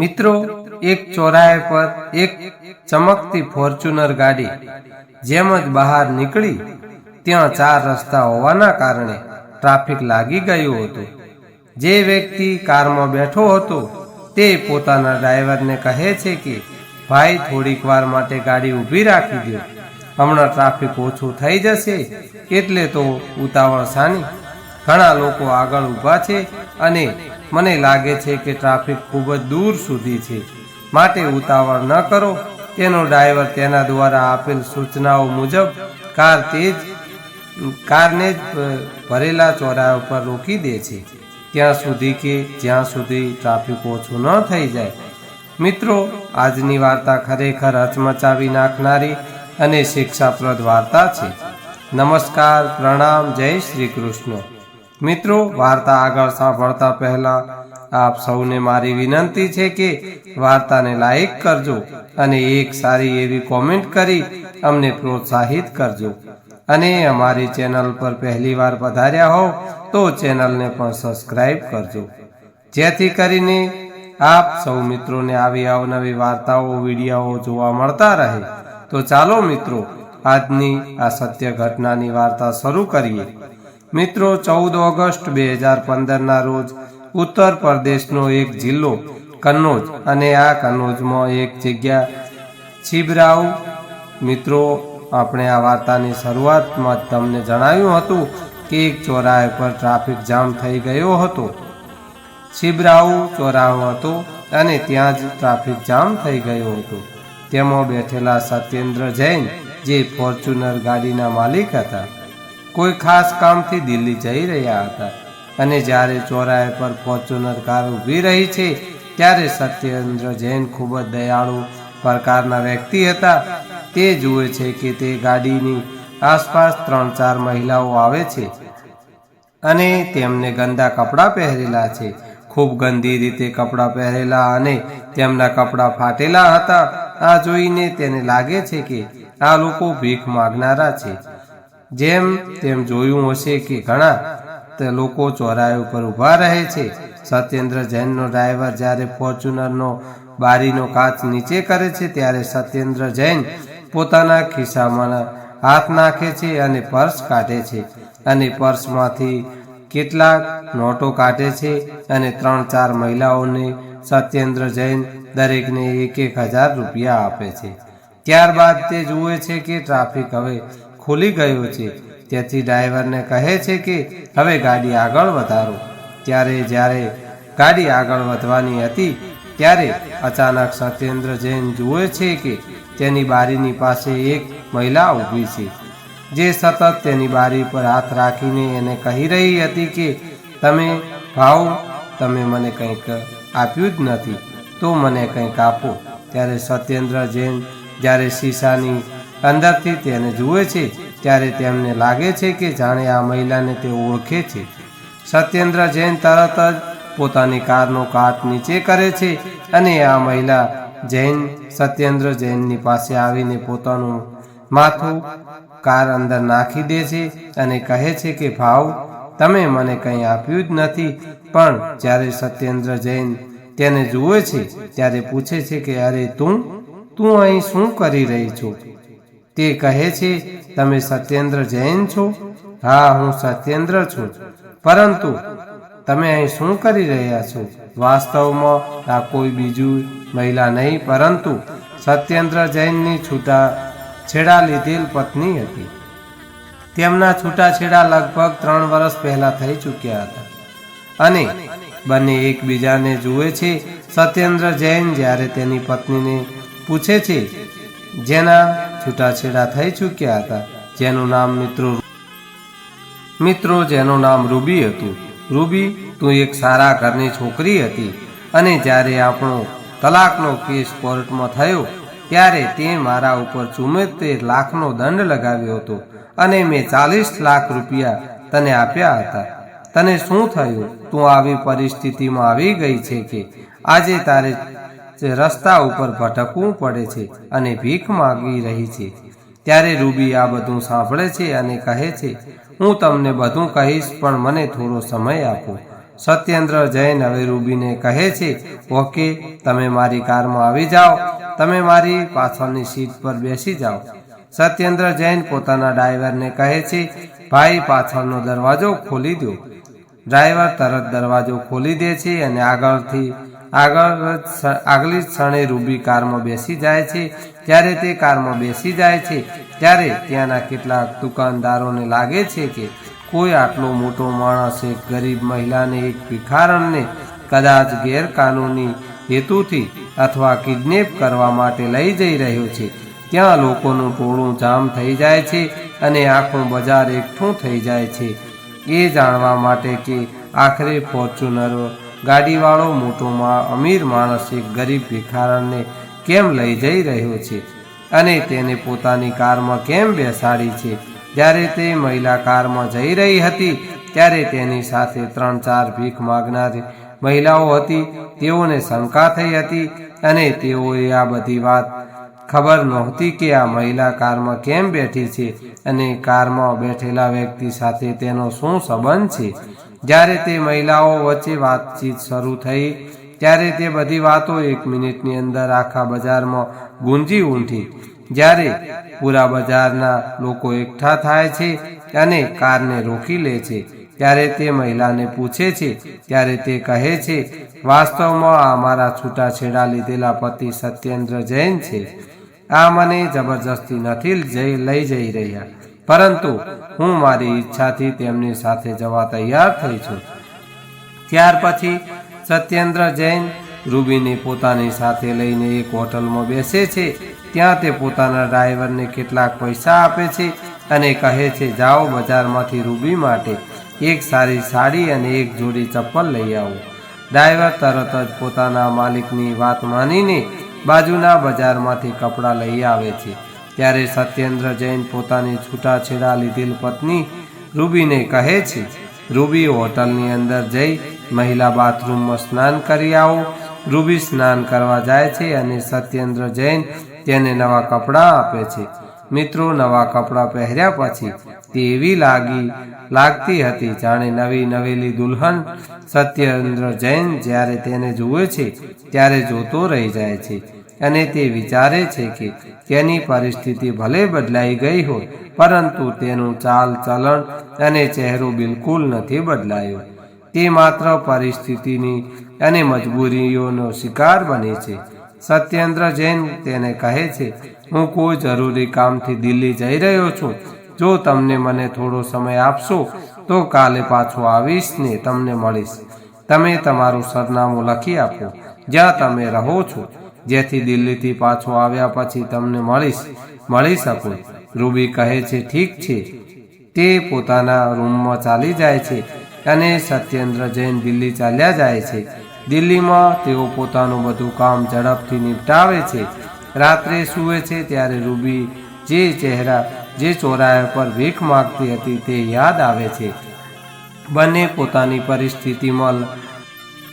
મિત્રો, એક ચોરાએ પર એક ચમકતી ફોર્ચ્યુનર ગાડી જેમ જ બહાર નીકળી, ત્યાં ચાર રસ્તા હોવાના કારણે ટ્રાફિક લાગી ગયું હતું. જે વ્યક્તિ કારમાં બેઠો હતો, તે પોતાના ડ્રાઈવરને કહે છે કે, ભાઈ, થોડીક વાર માટે ગાડી ઊભી રાખી દો હમણાં ટ્રાફિક ઓછું થઈ જશે, એટલે તો ઉતાવળ સાની. ઘણા લોકો આગળ ઊભા છે અને મને લાગે છે કે ટ્રાફિક ખૂબ જ દૂર સુધી છે. માટે ઉતાવળ ન કરો. તેનો ડ્રાઈવર તેના દ્વારા આપેલ સૂચનાઓ મુજબ કાર તેજ, કારને જ ભરેલા ચોરા ઉપર રોકી દે છે. ત્યાં સુધી કે જ્યાં સુધી ટ્રાફિક ઓછું ન થઈ જાય. મિત્રો, આજની વાર્તા ખરેખર હચમચાવી નાખનારી અને શિક્ષાપ્રદ વાર્તા છે. નમસ્કાર, પ્રણામ, જય શ્રી કૃષ્ણ. મિત્રો, વાર્તા આગળ સાંભળતા પહેલા આપ સૌને મારી વિનંતી છે કે વાર્તાને લાઈક કરજો અને એક સારી એવી કોમેન્ટ કરી અમને પ્રોત્સાહિત કરજો. અને અમારી ચેનલ પર પહેલીવાર પધાર્યા હો તો ચેનલને પણ સબસ્ક્રાઈબ કરજો. જેથી કરીને આપ સૌ મિત્રોને આવી અવનવી વાર્તાઓ, વિડીયાઓ જોવા મળતા રહે. તો ચાલો મિત્રો, આજની આ સત્ય ઘટનાની વાર્તા શરૂ કરીએ. મિત્રો, ચૌદ ઓગસ્ટ બે હજાર પંદરના રોજ ઉત્તર પ્રદેશનો એક જિલ્લો, કન્નોજ. અને આ કન્નોજમાં એક જગ્યા છીબરાવ મિત્રો, આપણે આ વાર્તાની શરૂઆતમાં તમને જણાવ્યું હતું કે એક ચોરાહે પર ટ્રાફિક જામ થઈ ગયો હતો. છીબરાવ ચોરાહો હતો અને ત્યાં જ ટ્રાફિક જામ થઈ ગયો હતો. તેમાં બેઠેલા સત્યેન્દ્ર જૈન, જે ફોર્ચ્યુનર ગાડીના માલિક હતા. કોઈ ખાસ કામથી દિલ્હી જઈ રહ્યા હતા. અને જ્યારે ચોરાએ પર ફોર્ચ્યુનર કાર ઊભી રહી છે, ત્યારે સત્યેન્દ્ર જૈન ખૂબ જ દયાળુ પ્રકારના વ્યક્તિ હતા. તે જુએ છે કે તે ગાડીની આસપાસ ત્રણ ચાર મહિલાઓ આવે છે અને તેમને ગંદા કપડાં પહેરેલા છે. ખૂબ ગંદી રીતે કપડાં પહેરેલા અને તેમના કપડાં ફાટેલા હતા. આ જોઈને તેને લાગે છે કે આ લોકો ભીખ માગનારા છે. જેમ તેમ જોયું હશે કે ઘણા તે લોકો ચોરાય ઉપર ઊભા રહે છે. સત્યેન્દ્ર જૈનનો ડ્રાઈવર જ્યારે ફોર્ચ્યુનરનો બારીનો કાચ નીચે કરે છે ત્યારે સત્યેન્દ્ર જૈન પોતાના ખિસ્સામાં હાથ નાખે છે અને પર્સ કાઢે છે અને પર્સમાંથી કેટલાક નોટો કાઢે છે અને ત્રણ ચાર મહિલાઓને સત્યેન્દ્ર જૈન દરેકને એક એક હજાર રૂપિયા આપે છે. ત્યારબાદ તે જુએ છે કે ટ્રાફિક હવે ખુલી ગયો છે. તેથી ડ્રાઈવરને કહે છે કે, હવે ગાડી આગળ વધારો. ત્યારે જ્યારે ગાડી આગળ વધવાની હતી, ત્યારે અચાનક સત્યેન્દ્ર જૈન જુએ છે કે તેની બારીની પાસે એક મહિલા ઊભી છે, જે સતત તેની બારી પર હાથ રાખીને એને કહી રહી હતી કે, તમે ભાવ, તમે મને કંઈક આપ્યું જ નથી, તો મને કંઈક આપો. ત્યારે સત્યેન્દ્ર જૈન જ્યારે શીશાની અંદરથી તેને જુએ છે, ત્યારે તેમને લાગે છે કે જાણે આ મહિલાને તે ઓળખે છે. સત્યેન્દ્ર જૈન તરત જ પોતાની કારનો કાટ નીચે કરે છે અને આ મહિલા જૈન, સત્યેન્દ્ર જૈનની પાસે આવીને પોતાનું માથું કાર અંદર નાખી દે છે અને કહે છે કે, ભાવ, તમે મને કંઈ આપ્યું જ નથી, પણ જ્યારે સત્યેન્દ્ર જૈન તેને જુએ છે, ત્યારે પૂછે છે કે, અરે તું તું અહીં શું કરી રહી છો? તે કહે છે, તમે સત્યેન્દ્ર જૈન છો? હા, હું સત્યેન્દ્ર છું. પરંતુ તમે અહીં શું કરી રહ્યા છો? વાસ્તવમાં આ કોઈ બીજું મહિલા નહીં, પરંતુ સત્યેન્દ્ર જૈનની છૂટા છેડા લીધેલ પત્ની હતી. તેમના છૂટાછેડા લગભગ ત્રણ વર્ષ પહેલા થઈ ચૂક્યા હતા. અને બંને એકબીજાને જુએ છે. સત્યેન્દ્ર જૈન જ્યારે તેની પત્નીને પૂછે છે, જેના છૂટાછેડા થઈ ચૂક્યા હતા. જેનું નામ મિત્રો મિત્રો, જેનું નામ રૂબી હતું. રૂબી, તું એક સારા ઘરની છોકરી હતી અને જ્યારે આપણો તલાકનો કેસ કોર્ટમાં થયો, ત્યારે તે મારા ઉપર ચુમ્મોતેર લાખનો દંડ લગાવ્યો હતો અને મેં ચાલીસ લાખ રૂપિયા તને આપ્યા હતા. તને શું થયું? તું આવી પરિસ્થિતિમાં આવી ગઈ છે કે આજે તારે રસ્તા ઉપર ભટકવું પડે છે અને ભીખ માગી રહી છે. ત્યારે રૂબી આ બધું સાંભળે છે અને કહે છે, હું તમને બધું કહીશ, પણ મને થોડો સમય આપો. સત્યેન્દ્ર જૈન હવે રૂબીને કહે છે, ઓકે, તમે મારી કારમાં આવી જાઓ. તમે મારી પાછળની સીટ પર બેસી જાઓ. સત્યેન્દ્ર જૈન પોતાના ડ્રાઈવરને કહે છે, ભાઈ, પાછળનો દરવાજો ખોલી દો ડ્રાઈવર તરત દરવાજો ખોલી દે છે અને આગળથી આગળ આગલી ક્ષણે રૂબી કારમાં બેસી જાય છે. ત્યારે તે કારમાં બેસી જાય છે. ત્યારે ત્યાંના કેટલાક દુકાનદારોને લાગે છે કે કોઈ આટલો મોટો માણસ એક ગરીબ મહિલાને એક ભિખારણને કદાચ ગેરકાનૂની હેતુથી અથવા કિડનેપ કરવા માટે લઈ જઈ રહ્યો છે. ત્યાં લોકોનું ટોળું જામ થઈ જાય છે અને આખું બજાર એકઠું થઈ જાય છે. એ જાણવા માટે કે આખરે ફોર્ચ્યુનર ગાડીવાળો મોટોમાં અમીર માણસ એક ગરીબ ભિખારણને કેમ લઈ જઈ રહ્યો છે? અને તેને પોતાની કારમાં કેમ બેસાડી છે? જ્યારે તે મહિલા કારમાં જઈ રહી હતી, ત્યારે તેની સાથે ત્રણ ચાર ભીખ માગનારી મહિલાઓ હતી. તેઓને શંકા થઈ હતી અને તેઓએ આ બધી વાત ખબર નહોતી કે આ મહિલા કારમાં કેમ બેઠી છે અને કારમાં બેઠેલા વ્યક્તિ સાથે તેનો શું સંબંધ છે? જ્યારે તે મહિલાઓ વચ્ચે વાતચીત શરૂ થઈ, ત્યારે તે બધી વાતો એક મિનિટની અંદર આખા બજારમાં ગુંજી ઊંઠી જ્યારે પૂરા બજારના લોકો એકઠા થાય છે અને કારને રોકી લે છે, ત્યારે તે મહિલાને પૂછે છે, ત્યારે તે કહે છે, વાસ્તવમાં આ મારા છૂટાછેડા લીધેલા પતિ સત્યેન્દ્ર જૈન છે. આ મને જબરજસ્તી નથી જઈ લઈ જઈ રહ્યા. પરંતુ હું મારી ઈચ્છાથી તેમની સાથે જવા તૈયાર થઈ છું. ત્યાર પછી સત્યેન્દ્ર જૈન રૂબીને પોતાની સાથે લઈને એક હોટલમાં બેસે છે. ત્યાં તે પોતાના ડ્રાઈવરને કેટલાક પૈસા આપે છે અને કહે છે, જાઓ બજારમાંથી રૂબી માટે એક સારી સાડી અને એક જોડી ચપ્પલ લઈ આવો. ડ્રાઈવર તરત જ પોતાના માલિકની વાત માનીને બાજુના બજારમાંથી કપડાં લઈ આવે છે. ત્યારે સત્યેન્દ્ર જૈન પોતાની છૂટાછેડા લીધેલ પત્ની રૂબીને કહે છે, રૂબી હોટલની અંદર જઈ મહિલા બાથરૂમમાં સ્નાન કરી આવો. રૂબી સ્નાન કરવા જાય છે અને સત્યેન્દ્ર જૈન તેને નવા કપડાં આપે છે. મિત્રો, નવા કપડાં પહેર્યા પછી તે એવી લાગી, લાગતી હતી જાણે નવી નવેલી દુલ્હન સત્યેન્દ્ર જૈન જ્યારે તેને જુએ છે, ત્યારે જોતો રહી જાય છે. અને તે વિચારે છે કે તેની પરિસ્થિતિ ભલે બદલાઈ ગઈ હોય, પરંતુ તેનું ચાલ ચલણ અને ચહેરો બિલકુલ નથી બદલાયો. તે માત્ર પરિસ્થિતિની અને મજબૂરીઓનો શિકાર બને છે. સત્યેન્દ્ર જૈન તેને કહે છે, હું કોઈ જરૂરી કામથી દિલ્હી જઈ રહ્યો છું. જો તમને મને થોડો સમય આપશો, તો કાલે પાછો આવીશ ને તમને મળીશ. તમે તમારું સરનામું લખી આપો. જ્યાં તમે રહો છો જેથી દિલ્હીથી પાછો આવ્યા પછી તમને મળીશ, મળી શકું. રૂબી કહે છે, ઠીક છે. તે પોતાના રૂમમાં ચાલી જાય છે અને સત્યેન્દ્ર જૈન દિલ્હી ચાલ્યા જાય છે. દિલ્હીમાં તેઓ પોતાનું બધું કામ ઝડપથી નિપટાવે છે. રાત્રે સૂવે છે ત્યારે રૂબી જે ચહેરા, જે ચોરાયા પર ભીખ માગતી હતી તે યાદ આવે છે. બંને પોતાની પરિસ્થિતિમાં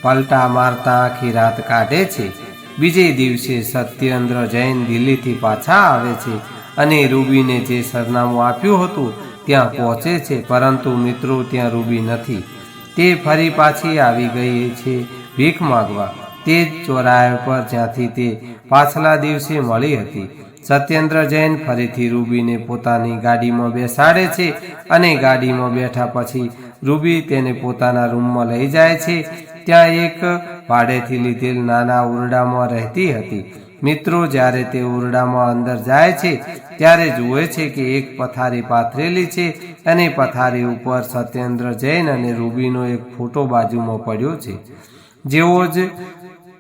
પલટા મારતા આખી રાત કાઢે છે. બીજે દિવસે સત્યેન્દ્ર જૈન દિલ્હીથી પાછા આવે છે અને રૂબીને જે સરનામું આપ્યું હતું, ત્યાં પહોંચે છે, પરંતુ મિત્રો ત્યાં રૂબી નથી. તે ફરી પાછી આવી ગઈ છે ભીખ માગવા. તે જ ચોરાયા પર જ્યાંથી તે પાછલા દિવસે મળી હતી. સત્યેન્દ્ર જૈન ફરીથી રૂબીને પોતાની ગાડીમાં બેસાડે છે અને ગાડીમાં બેઠા પછી રૂબી તેને પોતાના રૂમમાં લઈ જાય છે. ત્યાં એક ભાડેથી લીધેલ નાના ઓરડામાં રહેતી હતી. મિત્રો, જ્યારે તે ઓરડામાં અંદર જાય છે, ત્યારે જુએ છે કે એક પથારી પાથરેલી છે અને પથારી ઉપર સત્યેન્દ્ર જૈન અને રૂબીનો એક ફોટો બાજુમાં પડ્યો છે. જેવો જ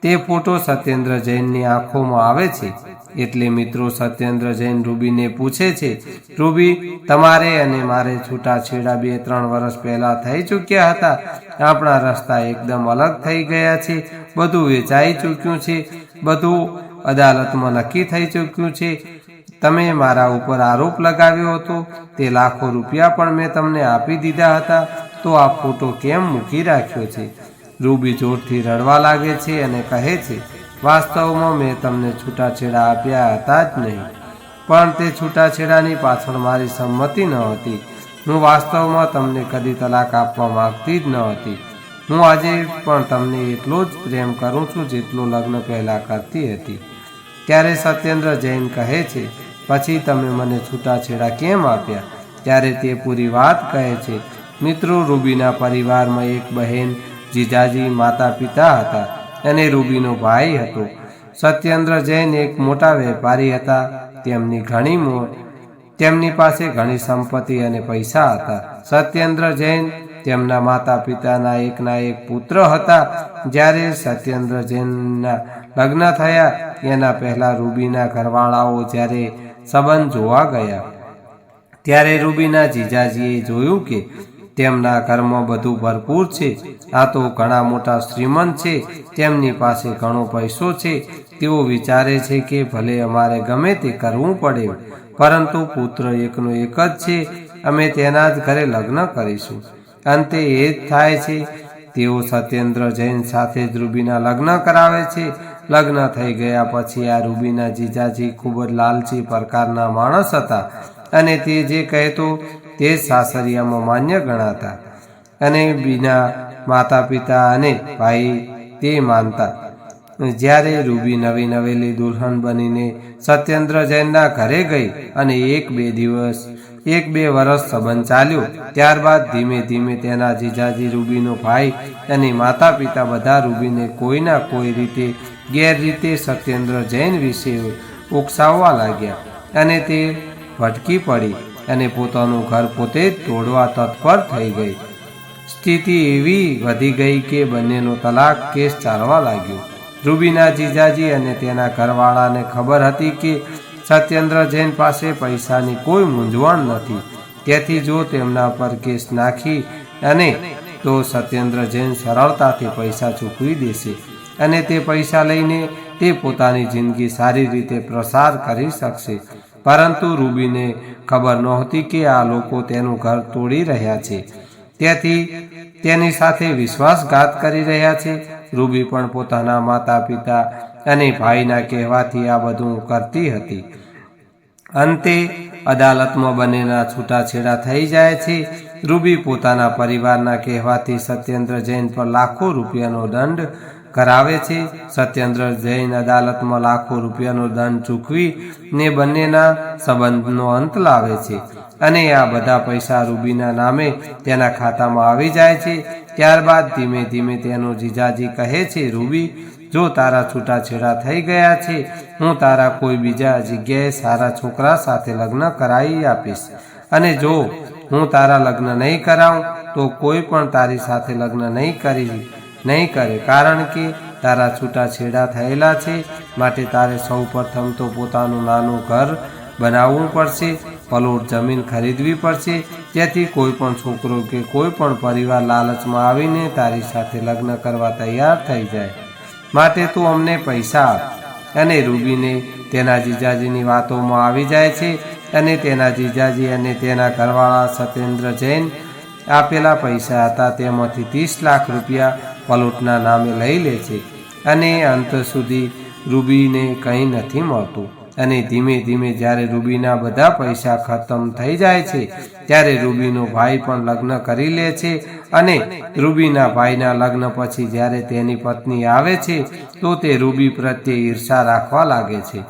તે ફોટો સત્યેન્દ્ર જૈનની આંખોમાં આવે છે. એટલે મિત્રો સત્યેન્દ્ર જૈન રૂબીને પૂછે છે, રૂબી, તમારે અને મારે છૂટાછેડા બે ત્રણ વર્ષ પહેલા થઈ ચૂક્યા હતા. આપણા રસ્તા એકદમ અલગ થઈ ગયા છે. બધું વેચાઈ ચૂક્યું છે. બધું અદાલતમાં નક્કી થઈ ચૂક્યું છે. તમે મારા ઉપર આરોપ લગાવ્યો હતો. તે લાખો રૂપિયા પણ મેં તમને આપી દીધા હતા. તો આ ફોટો કેમ મૂકી રાખ્યો છે? રૂબી જોરથી રડવા લાગે છે અને કહે છે વાસ્તવમાં મેં તમને છૂટાછેડા આપ્યા હતા જ નહીં. પણ તે છૂટાછેડાની પાછળ મારી સંમતિ ન હતી. હું વાસ્તવમાં તમને કદી તલાક આપવા માંગતી જ ન હતી. હું આજે પણ તમને એટલો જ પ્રેમ કરું છું જેટલો લગ્ન પહેલાં કરતી હતી. ત્યારે સત્યેન્દ્ર જૈન કહે છે, પછી તમે મને છૂટાછેડા કેમ આપ્યા? ત્યારે તે પૂરી વાત કહે છે, મિત્રો, રૂબીના પરિવારમાં એક બહેન જીજાજી માતા પિતા હતા. અને રૂબીનો ભાઈ હતો. સત્યેન્દ્ર જૈન એક મોટા વેપારી હતા. તેમની ઘણી તેમની પાસે ઘણી સંપત્તિ અને પૈસા હતા. સત્યેન્દ્ર જૈન તેમના માતા પિતાના એકના એક પુત્ર હતા. જ્યારે સત્યેન્દ્ર જૈનના લગ્ન થયા, એના પહેલા રૂબીના ઘરવાળાઓ જ્યારે સંબંધ જોવા ગયા. ત્યારે રૂબીના જીજાજીએ જોયું કે તેમના ઘરમાં બધું ભરપૂર છે. આ તો ઘણા મોટા શ્રીમંત છે. તેમની પાસે ઘણો પૈસો છે. તેઓ વિચારે છે કે ભલે અમારે ગમે તે કરવું પડે, પરંતુ પુત્ર એકનો એક જ છે. અમે તેના જ ઘરે લગ્ન કરીશું. અંતે એ જ થાય છે. તેઓ સત્યેન્દ્ર જૈન સાથે જ રૂબીના લગ્ન કરાવે છે. લગ્ન થઈ ગયા પછી આ રૂબીના જીજાજી ખૂબ જ લાલચી પ્રકારના માણસ હતા. અને તે જે કહેતો તે સાસરિયામાં માન્ય ગણાતા અને બીના માતા પિતા અને ભાઈ તે માનતા. જ્યારે રૂબી નવી નવેલી દુલ્હન બનીને સત્યેન્દ્ર જૈનના ઘરે ગઈ અને એક બે દિવસ, એક બે વર્ષ સંબંધ ચાલ્યો, ત્યારબાદ ધીમે ધીમે તેના જીજાજી રૂબીનો ભાઈ અને માતા પિતા બધા રૂબીને કોઈના કોઈ રીતે ગેરરીતે સત્યેન્દ્ર જૈન વિશે ઉકસાવવા લાગ્યા અને તે ભટકી પડી. અને પોતાનું ઘર પોતે તોડવા તત્પર થઈ ગઈ. સ્થિતિ એવી વધી ગઈ કે બંનેનો તલાક કેસ ચાલવા લાગ્યો. રૂબીના જીજાજી અને તેના ઘરવાળાને ખબર હતી કે સત્યેન્દ્ર જૈન પાસે પૈસાની કોઈ મૂંઝવણ નથી. તેથી જો તેમના પર કેસ નાખી અને તો સત્યેન્દ્ર જૈન સરળતાથી પૈસા ચૂકવી દેશે અને તે પૈસા લઈને તે પોતાની જિંદગી સારી રીતે પ્રસાર કરી શકશે. પરંતુ રૂબીને ખબર નહોતી કે આ લોકો તેનું ઘર તોડી રહ્યા છે. તેથી તેની સાથે વિશ્વાસઘાત કરી રહ્યા છે. રૂબી પણ પોતાના માતા પિતા અને ભાઈના કહેવાથી આ બધું કરતી હતી. અંતે અદાલતમાં બંનેના છૂટાછેડા થઈ જાય છે. રૂબી પોતાના પરિવારના કહેવાથી સત્યેન્દ્ર જૈન પર લાખો રૂપિયાનો દંડ કરાવે છે. સત્યેન્દ્ર જૈન અદાલતમાં લાખો રૂપિયાનો દંડ ચૂકવી ને બંનેના સંબંધનો અંત લાવે છે. અને આ બધા પૈસા રૂબીના નામે તેના ખાતામાં આવી જાય છે. ત્યારબાદ ધીમે ધીમે તેનો જીજાજી કહે છે, રૂબી, જો તારા છૂટાછેડા થઈ ગયા છે, હું તારા કોઈ બીજા જગ્યાએ સારા છોકરા સાથે લગ્ન કરાવી આપીશ. અને જો હું તારા લગ્ન નહીં કરાવું, તો કોઈ પણ તારી સાથે લગ્ન નહીં કરી નહીં કરે, કારણ કે તારા છૂટાછેડા થયેલા છે. માટે તારે સૌ પ્રથમ તો પોતાનું નાનું ઘર બનાવવું પડશે, પલોટ જમીન ખરીદવી પડશે. જેથી કોઈ પણ છોકરો કે કોઈ પણ પરિવાર લાલચમાં આવીને તારી સાથે લગ્ન કરવા તૈયાર થઈ જાય. માટે તું અમને પૈસા આપ અને રૂબીને તેના જીજાજીની વાતોમાં આવી જાય છે અને તેના જીજાજી અને તેના ઘરવાળા સત્યેન્દ્ર જૈન આપેલા પૈસા હતા. તેમાંથી ત્રીસ લાખ રૂપિયા પલોટના નામે લઈ લે છે અને અંત સુધી રૂબીને કંઈ નથી મળતું. અને ધીમે ધીમે જ્યારે રૂબીના બધા પૈસા ખતમ થઈ જાય છે, ત્યારે રૂબીનો ભાઈ પણ લગ્ન કરી લે છે અને રૂબીના ભાઈના લગ્ન પછી જ્યારે તેની પત્ની આવે છે, તો તે રૂબી પ્રત્યે ઈર્ષા રાખવા લાગે છે.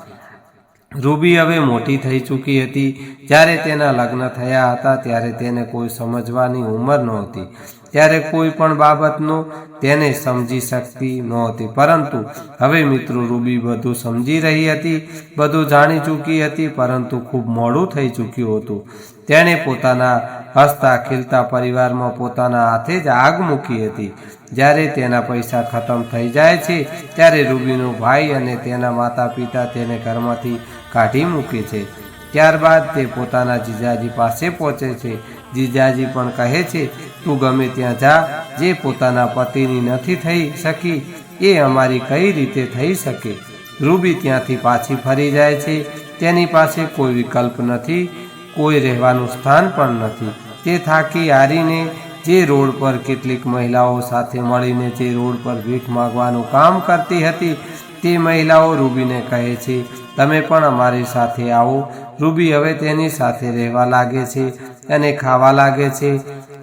રૂબી હવે મોટી થઈ ચૂકી હતી. જ્યારે તેના લગ્ન થયા હતા, ત્યારે તેને કોઈ સમજવાની ઉંમર નહોતી. ત્યારે કોઈ પણ બાબતનો તેને સમજી શકતી નહોતી. પરંતુ હવે મિત્રો રૂબી બધું સમજી રહી હતી, બધું જાણી ચૂકી હતી, પરંતુ ખૂબ મોડું થઈ ચૂક્યું હતું. તેણે પોતાના હસતા, ખીલતા પરિવારમાં પોતાના હાથે જ આગ મૂકી હતી. જ્યારે તેના પૈસા ખતમ થઈ જાય છે, ત્યારે રૂબીનો ભાઈ અને તેના માતા પિતા તેને ઘરમાંથી કાઢી મૂકે છે. ત્યારબાદ તે પોતાના જીજાજી પાસે પહોંચે છે. જીજાજી પણ કહે છે, તું ગમે ત્યાં જા, જે પોતાના પતિની નથી થઈ શકી, એ અમારી કઈ રીતે થઈ શકે? રૂબી ત્યાંથી પાછી ફરી જાય છે. તેની પાસે કોઈ વિકલ્પ નથી, કોઈ રહેવાનું સ્થાન પણ નથી. તે થાકી હારીને જે રોડ પર કેટલીક મહિલાઓ સાથે મળીને જે રોડ પર ભીખ માગવાનું કામ કરતી હતી, તે મહિલાઓ રૂબીને કહે છે, તમે પણ અમારી સાથે આવો રૂબી હવે તેની સાથે રહેવા લાગે છે અને ખાવા લાગે છે.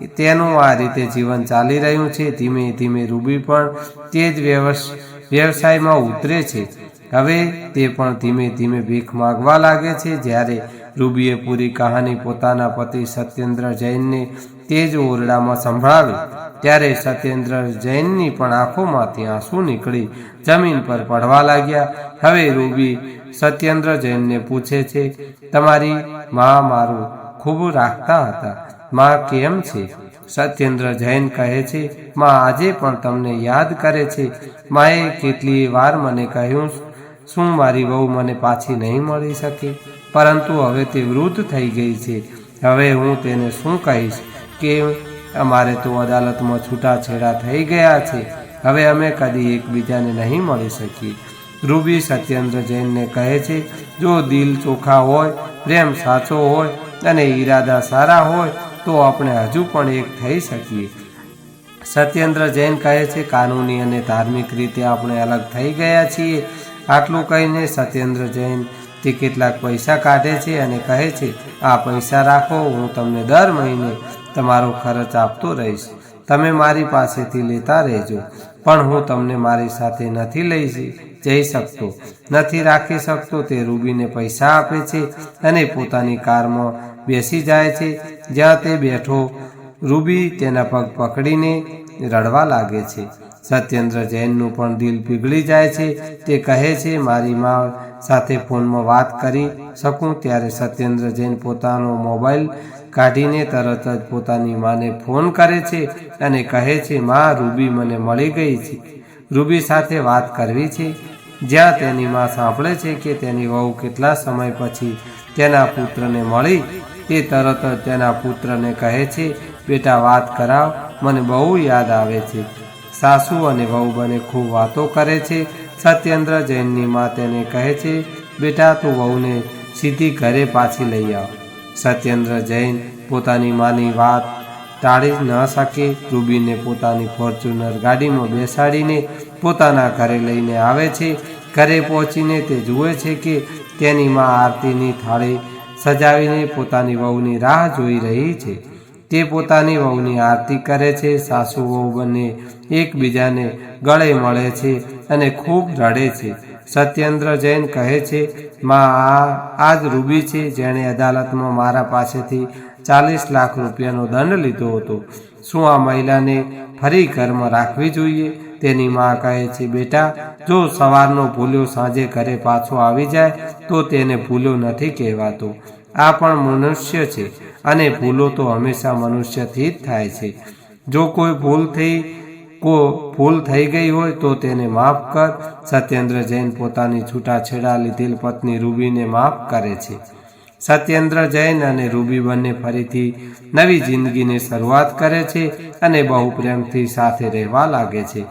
તેનું આ રીતે જીવન ચાલી રહ્યું છે. ધીમે ધીમે રૂબી પણ તે જ વ્યવસ, વ્યવસાયમાં ઉતરે છે. હવે તે પણ ધીમે ધીમે ભીખ માગવા લાગે છે. જ્યારે રૂબીએ પૂરી કહાની પોતાના પતિ સત્યેન્દ્ર જૈનને તે જ ઓરડામાં સંભળાવી ત્યારે સત્યેન્દ્ર જૈનની પણ આંખોમાંથી આંસુ નીકળી જમીન પર પડવા લાગ્યા. હવે રૂબી સત્યેન્દ્ર જૈનને પૂછે છે, તમારી મા મારું ખૂબ રાખતા હતા. મા કેમ છે? સત્યેન્દ્ર જૈન કહે છે, મા આજે પણ તમને યાદ કરે છે. માએ કેટલી વાર મને કહ્યું, શું મારી વહુ મને પાછી નહીં મળી શકે? પરંતુ હવે તે વૃદ્ધ થઈ ગઈ છે. હવે હું તેને શું કહીશ? કે અમારે તો અદાલતમાં છૂટાછેડા થઈ ગયા છે. હવે અમે કદી એકબીજાને નહીં મળી શકીએ. રૂબી સત્યેન્દ્ર જૈનને કહે છે, જો દિલ ચોખ્ખા હોય, પ્રેમ સાચો હોય અને ઈરાદા સારા હોય, તો આપણે હજુ પણ એક થઈ શકીએ. સત્યેન્દ્ર જૈન કહે છે, કાનૂની અને ધાર્મિક રીતે આપણે અલગ થઈ ગયા છીએ. આટલું કહીને સત્યેન્દ્ર જૈન તે કેટલાક પૈસા કાઢે છે અને કહે છે, આ પૈસા રાખો, હું તમને દર મહિને તમારો ખર્ચ આપતો રહીશ. તમે મારી પાસેથી લેતા રહેજો. પણ હું તમને મારી સાથે નથી લઈ જઈ શકતો. નથી રાખી શકતો તે રૂબીને પૈસા આપે છે અને પોતાની કારમાં બેસી જાય છે. જ્યાં તે બેઠો, રૂબી તેના પગ પકડીને રડવા લાગે છે. સત્યેન્દ્ર જૈનનું પણ દિલ પીગળી જાય છે. તે કહે છે, મારી મા સાથે ફોનમાં વાત કરી શકું? ત્યારે સત્યેન્દ્ર જૈન પોતાનો મોબાઈલ કાઢીને તરત જ પોતાની માને ફોન કરે છે અને કહે છે, મા, રૂબી મને મળી ગઈ છે. રૂબી સાથે વાત કરવી છે. જ્યાં તેની મા સાંભળે છે કે તેની વહુ કેટલા સમય પછી તેના પુત્રને મળી, તે તરત જ તેના પુત્રને કહે છે, બેટા, વાત કરાવ, મને બહુ યાદ આવે છે. સાસુ અને વહુ બને ખૂબ વાતો કરે છે. સત્યેન્દ્ર જૈનની મા તેને કહે છે, બેટા, તું વહુને સીધી ઘરે પાછી લઈ આવ. સત્યેન્દ્ર જૈન પોતાની માની વાત ટાળી ન શકે. રૂબીને પોતાની ફોર્ચ્યુનર ગાડીમાં બેસાડીને પોતાના ઘરે લઈને આવે છે. ઘરે પહોંચીને તે જુએ છે કે તેની મા આરતીની થાળી સજાવીને પોતાની વહુની રાહ જોઈ રહી છે. તે પોતાની વહુની આરતી કરે છે. સાસુ વહુ બંને એકબીજાને ગળે મળે છે અને ખૂબ રડે છે. સત્યેન્દ્ર જૈન કહે છે, માં આ આ જ રૂબી છે જેણે અદાલતમાં મારા પાસેથી ચાલીસ લાખ રૂપિયાનો દંડ લીધો હતો. શું આ મહિલાને ફરી ઘરમાં રાખવી જોઈએ? તેની મા કહે છે, બેટા, જો સવારનો ભૂલ્યો સાંજે ઘરે પાછો આવી જાય, તો તેને ભૂલ્યો નથી કહેવાતો. આ પણ મનુષ્ય છે અને ભૂલો તો હંમેશા મનુષ્યથી જ થાય છે. જો કોઈ ભૂલ થઈ કો ભૂલ થઈ ગઈ હોય તો તેને માફ કર. સત્યેન્દ્ર જૈન પોતાની છૂટાછેડા લીધેલ પત્ની રૂબીને માફ કરે છે. સત્યેન્દ્ર જૈન અને રૂબી બંને ફરીથી નવી જિંદગીની શરૂઆત કરે છે અને બહુ પ્રેમથી સાથે રહેવા લાગે છે.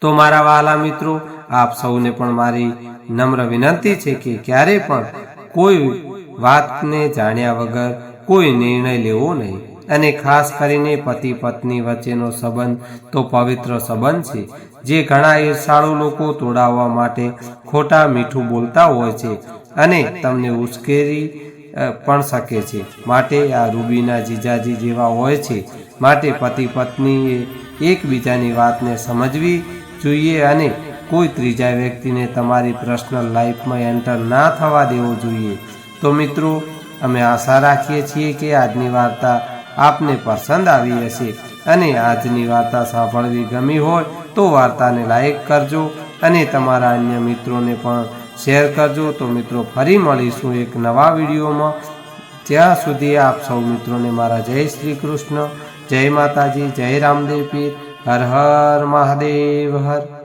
તો મારા વાલા મિત્રો, આપ સૌને પણ મારી નમ્ર વિનંતી છે કે ક્યારે પણ કોઈ વાતને જાણ્યા વગર કોઈ નિર્ણય લેવો નહીં. અને ખાસ કરીને પતિ પત્ની વચ્ચેનો સંબંધ તો પવિત્ર સંબંધ છે. જે ઘણા ઈર્ષાળુ લોકો તોડાવવા માટે ખોટા મીઠું બોલતા હોય છે અને તમને ઉશ્કેરી પણ શકે છે. માટે આ રૂબીના જીજાજી જેવા હોય છે. માટે પતિ પત્નીએ એકબીજાની વાતને સમજવી જોઈએ અને કોઈ ત્રીજા વ્યક્તિને તમારી પર્સનલ લાઈફમાં એન્ટર ના થવા દેવો જોઈએ. તો મિત્રો, અમે આશા રાખીએ છીએ કે આજની વાર્તા આપને પસંદ આવી હશે. અને આજની વાર્તા સાંભળવી ગમી હોય તો વાર્તાને લાઈક કરજો અને તમારા અન્ય મિત્રોને પણ શેર કરજો. તો મિત્રો, ફરી મળીશું એક નવા વિડીયોમાં. ત્યાં સુધી આપ સૌ મિત્રોને મારા જય શ્રી કૃષ્ણ, જય માતાજી, જય રામદેવ પીર. હર હર મહાદેવ, હર.